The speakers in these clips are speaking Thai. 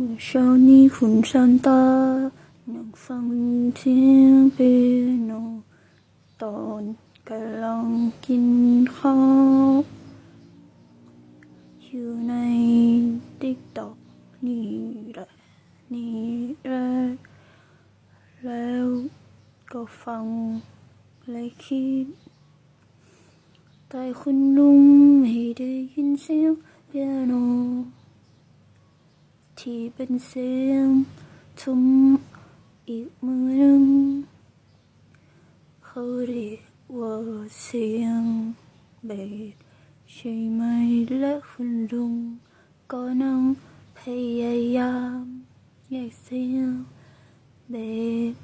เมื่อเช้านี้คุณซานตานั่งฟังเสียงเปียโน ตอนกำลังกินข้าวอยู่ในติ๊กต็อกนี่แหละนี่แหละแล้วก็ฟังและคิด แต่คุณลุงไม่ได้ยินเสียงเปียโน ที่เป็นเสียงทุ้มอีกมือหนึ่งเขาเรียกว่าเสียงเบสใช่ไหมและคุณลุงก็นั่งพยายามแยกเสียงเบส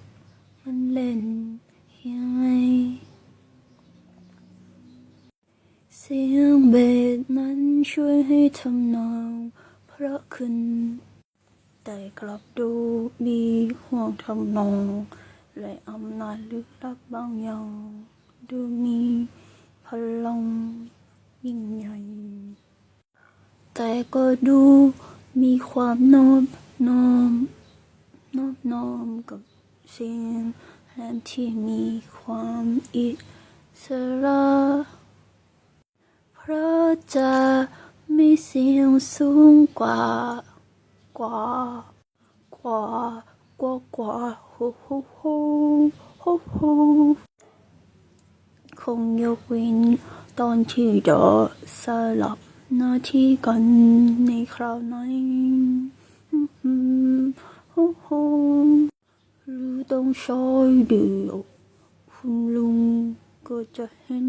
มันเล่นยังไงเสียงเบสนั้นช่วยให้ทำนอง เพราะขึ้น แต่กลับดูมีห่วงทำนอง และอำนาจลึกลับบางอย่าง ดูมีพลังยิ่งใหญ่ แต่ก็ดูมีความนอบน้อมนอบน้อมกับเสียงแหลมที่มีความอิสระเพราะจะ มีเสียงสูงกว่ากว่ากว่ากว่ากว่าโฮโฮโฮโฮโฮคงยกเว้นตอนที่ดอสลับหน้าที่กันในคราวนั้นอืมอืมโฮโฮหรือต้องใช้เดียวคุณลุงก็จะเห็น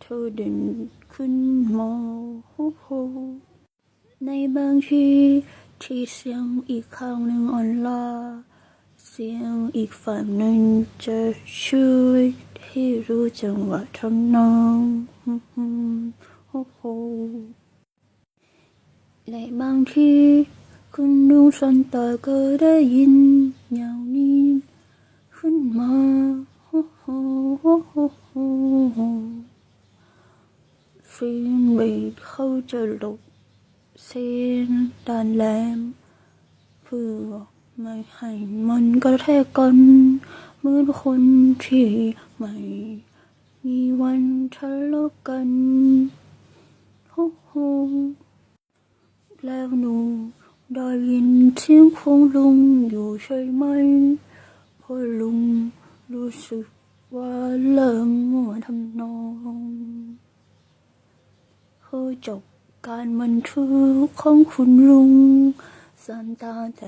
เธอเด่นขึ้นมาโฮโฮในบางทีที่เสียงอีกข้างหนึ่งอ่อนล้าเสียงอีกฝั่งหนึ่งจะช่วยให้รู้จังหวะทำนองฮึมฮึมโฮโฮและบางทีคุณลุงสันตาก็ได้ยินอย่างนี้ขึ้นมาโฮโฮโห ลบเสียงด้านแหลมเพื่อไม่ให้มันกระแทกกันเหมือนคนที่ไม่มีวันทะเลาะกันโฮโฮแล้วหนูได้ยินเสียงของลุงอยู่ใช่ไหมเพราะลุงรู้สึกว่าเริ่มมัวทำนอง เขาจบการบันทึกของคุณลุงซันตาแต่